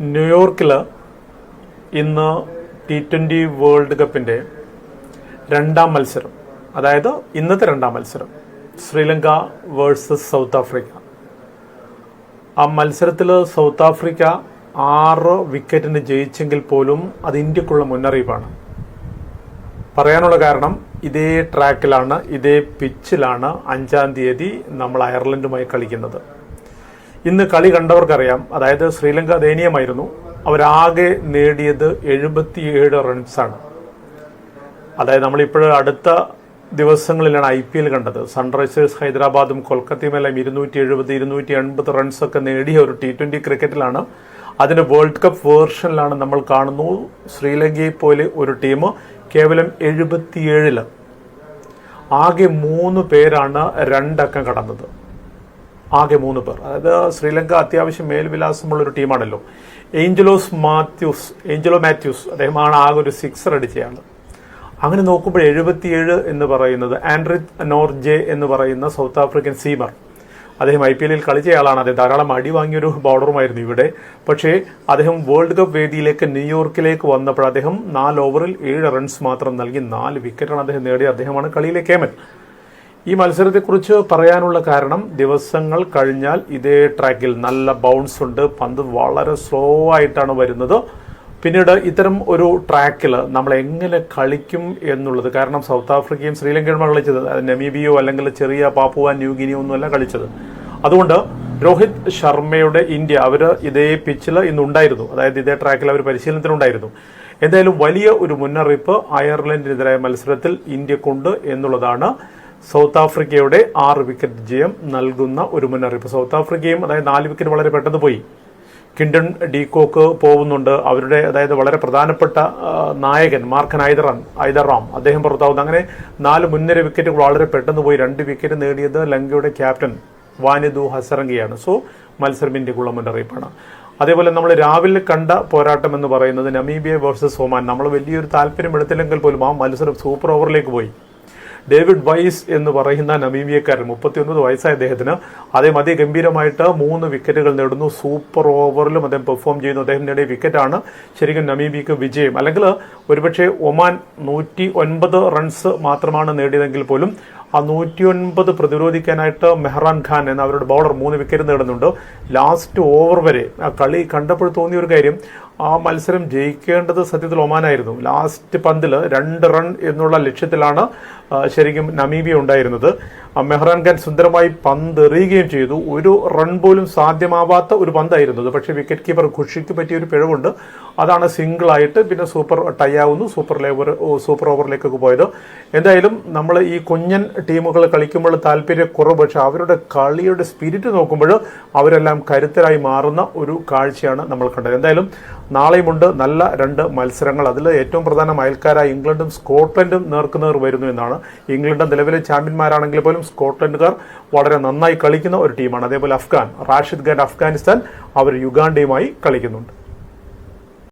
ന്യൂയോർക്കിൽ ഇന്ന് T twenty world കപ്പിന്റെ രണ്ടാം മത്സരം. അതായത് ഇന്നത്തെ രണ്ടാം മത്സരം. Sri Lanka versus South Africa. ആ മത്സരത്തിൽ സൗത്ത് ആഫ്രിക്ക ആറ് വിക്കറ്റിന് ജയിച്ചെങ്കിൽ പോലും അത് ഇന്ത്യക്കുള്ള മുന്നറിയിപ്പാണ്. പറയാനുള്ള കാരണം ഇതേ ട്രാക്കിലാണ് ഇതേ പിച്ചിലാണ് അഞ്ചാം തീയതി നമ്മൾ അയർലൻഡുമായി കളിക്കുന്നത്. ഇന്ന് കളി കണ്ടവർക്കറിയാം. അതായത് ശ്രീലങ്ക ദയനീയമായിരുന്നു. അവരാകെ നേടിയത് എഴുപത്തിയേഴ് റൺസാണ് അതായത് നമ്മളിപ്പോൾ അടുത്ത ദിവസങ്ങളിലാണ് ഐ പി എൽ കണ്ടത്. സൺറൈസേഴ്സ് ഹൈദരാബാദും കൊൽക്കത്തയുമെല്ലാം ഇരുന്നൂറ്റി എഴുപത് ഇരുന്നൂറ്റി എൺപത് റൺസൊക്കെ നേടിയ ഒരു ടി ട്വന്റി ക്രിക്കറ്റിലാണ്. അതിന്റെ വേൾഡ് കപ്പ് വേർഷനിലാണ് നമ്മൾ കാണുന്നു. ശ്രീലങ്കയെ പോലെ ഒരു ടീം കേവലം എഴുപത്തിയേഴിൽ. ആകെ മൂന്ന് പേരാണ് രണ്ടക്കം കടന്നത്. ആകെ മൂന്ന് പേർ. അതായത് ശ്രീലങ്ക അത്യാവശ്യം മേൽവിലാസമുള്ള ഒരു ടീമാണല്ലോ. ഏഞ്ചലോസ് മാത്യൂസ് ഏഞ്ചലോ മാത്യൂസ് അദ്ദേഹമാണ് ആകെ ഒരു സിക്സർ അടിച്ചയാൾ അങ്ങനെ നോക്കുമ്പോൾ എഴുപത്തിയേഴ് എന്ന് പറയുന്നത് ആൻഡ്രിത് നോർജെ എന്ന് പറയുന്ന സൗത്ത് ആഫ്രിക്കൻ സീമർ. അദ്ദേഹം ഐ പി എല്ലിൽ കളിച്ചയാളാണ്. അദ്ദേഹം ധാരാളം അടി വാങ്ങിയൊരു ബൗളറുമായിരുന്നു ഇവിടെ. പക്ഷേ അദ്ദേഹം വേൾഡ് കപ്പ് വേദിയിലേക്ക് ന്യൂയോർക്കിലേക്ക് വന്നപ്പോൾ അദ്ദേഹം നാല് ഓവറിൽ ഏഴ് റൺസ് മാത്രം നൽകി നാല് വിക്കറ്റാണ് അദ്ദേഹം നേടിയത്. അദ്ദേഹമാണ് കളിയിലെ കേമൻ. ഈ മത്സരത്തെക്കുറിച്ച് പറയാനുള്ള കാരണം ദിവസങ്ങൾ കഴിഞ്ഞാൽ ഇതേ ട്രാക്കിൽ നല്ല ബൗൺസ് ഉണ്ട്. പന്ത് വളരെ സ്ലോ ആയിട്ടാണ് വരുന്നത്. പിന്നീട് ഇത്തരം ഒരു ട്രാക്കിൽ നമ്മൾ എങ്ങനെ കളിക്കും എന്നുള്ളത് കാരണം സൗത്ത് ആഫ്രിക്കയും ശ്രീലങ്കയുമാണ് കളിച്ചത് നമീബിയോ അല്ലെങ്കിൽ ചെറിയ പാപ്പുവ ന്യൂഗിനിയോ ഒന്നുമല്ല കളിച്ചത്. അതുകൊണ്ട് രോഹിത് ശർമ്മയുടെ ഇന്ത്യ അവർ ഇതേ പിച്ചിൽ ഇന്നുണ്ടായിരുന്നു അതായത് ഇതേ ട്രാക്കിൽ അവർ പരിശീലനത്തിനുണ്ടായിരുന്നു എന്തായാലും വലിയ ഒരു മുന്നറിയിപ്പ് അയർലൻഡിനെതിരായ മത്സരത്തിൽ ഇന്ത്യക്കുണ്ട് എന്നുള്ളതാണ് സൗത്ത് ആഫ്രിക്കയുടെ ആറ് വിക്കറ്റ് ജയം നൽകുന്ന ഒരു മുന്നറിയിപ്പ്. സൗത്ത് ആഫ്രിക്കയും അതായത് നാല് വിക്കറ്റ് വളരെ പെട്ടെന്ന് പോയി. കിൻഡൺ ഡീകോക്ക് പോകുന്നുണ്ട്. അവരുടെ അതായത് വളരെ പ്രധാനപ്പെട്ട നായകൻ മാർക്കൻ ഐദറാം ഐദറാം അദ്ദേഹം പുറത്താവുന്നു. അങ്ങനെ നാല് മുൻനിര വിക്കറ്റുകൾ വളരെ പെട്ടെന്ന് പോയി. രണ്ട് വിക്കറ്റ് നേടിയത് ലങ്കയുടെ ക്യാപ്റ്റൻ വാനിദു ഹസറങ്കിയാണ് സോ മത്സരം ഇന്ത്യക്കുള്ള മുന്നറിയിപ്പാണ്. അതേപോലെ നമ്മൾ രാവിലെ കണ്ട പോരാട്ടം എന്ന് പറയുന്നത് നമീബിയ വേഴ്സസ് ഒമാൻ. നമ്മൾ വലിയൊരു താല്പര്യം എടുത്തില്ലെങ്കിൽ പോലും ആ മത്സരം സൂപ്പർ ഓവറിലേക്ക് പോയി. ഡേവിഡ് വൈസ് എന്ന് പറയുന്ന നമീബിയക്കാരൻ മുപ്പത്തിയൊൻപത് വയസ്സായ അദ്ദേഹത്തിന് അദ്ദേഹം അതിഗംഭീരമായിട്ട് മൂന്ന് വിക്കറ്റുകൾ നേടുന്നു. സൂപ്പർ ഓവറിലും അദ്ദേഹം പെർഫോം ചെയ്യുന്നു. അദ്ദേഹം നേടിയ വിക്കറ്റാണ് ശരിക്കും നമീബിയക്ക് വിജയം. അല്ലെങ്കിൽ ഒരുപക്ഷെ ഒമാൻ നൂറ്റി ഒൻപത് റൺസ് മാത്രമാണ് നേടിയതെങ്കിൽ പോലും ആ നൂറ്റി ഒൻപത് പ്രതിരോധിക്കാനായിട്ട് മെഹ്റാൻ ഖാൻ എന്ന അവരുടെ ബൗളർ മൂന്ന് വിക്കറ്റ് നേടുന്നുണ്ട്. ലാസ്റ്റ് ഓവർ വരെ ആ കളി കണ്ടപ്പോൾ തോന്നിയ ഒരു കാര്യം ആ മത്സരം ജയിക്കേണ്ടത് സത്യത്തിൽ ഒമാനായിരുന്നു. ലാസ്റ്റ് പന്തിൽ രണ്ട് റൺ എന്നുള്ള ലക്ഷ്യത്തിലാണ് ശരിക്കും നമീബിയ ഉണ്ടായിരുന്നത്. മെഹ്റാൻഖാൻ മെഹ്റാൻ ഖാൻ സുന്ദരമായി പന്ത് എറിയുകയും ചെയ്തു. ഒരു റൺ പോലും സാധ്യമാവാത്ത ഒരു പന്തായിരുന്നു അത്. പക്ഷേ വിക്കറ്റ് കീപ്പർ ഖുഷിക്ക് പറ്റിയ ഒരു പിഴവുണ്ട്. അതാണ് സിംഗിൾ ആയിട്ട് പിന്നെ സൂപ്പർ ടൈ ആവുന്നു സൂപ്പർ ലേവർ സൂപ്പർ ഓവറിലേക്കൊക്കെ പോയത്. എന്തായാലും നമ്മൾ ഈ കുഞ്ഞൻ ടീമുകൾ കളിക്കുമ്പോൾ താല്പര്യക്കുറവ് പക്ഷേ അവരുടെ കളിയുടെ സ്പിരിറ്റ് നോക്കുമ്പോൾ അവരെല്ലാം കരുത്തരായി മാറുന്ന ഒരു കാഴ്ചയാണ് നമ്മൾ കണ്ടത്. എന്തായാലും നാളെയുമുണ്ട് നല്ല രണ്ട് മത്സരങ്ങൾ. അതിൽ ഏറ്റവും പ്രധാന അയൽക്കാരായ ഇംഗ്ലണ്ടും സ്കോട്ട്ലൻഡും നേർക്കുന്നവർ വരുന്നു എന്നാണ്. ഇംഗ്ലണ്ട് നിലവിലെ ചാമ്പ്യന്മാരാണെങ്കിൽ പോലും സ്കോട്ട്ലൻഡുകാർ വളരെ നന്നായി കളിക്കുന്ന ഒരു ടീമാണ്. അതേപോലെ അഫ്ഗാൻ റാഷിദ് ഖാൻ അഫ്ഗാനിസ്ഥാൻ അവർ യുഗാണ്ടയുമായി കളിക്കുന്നുണ്ട്.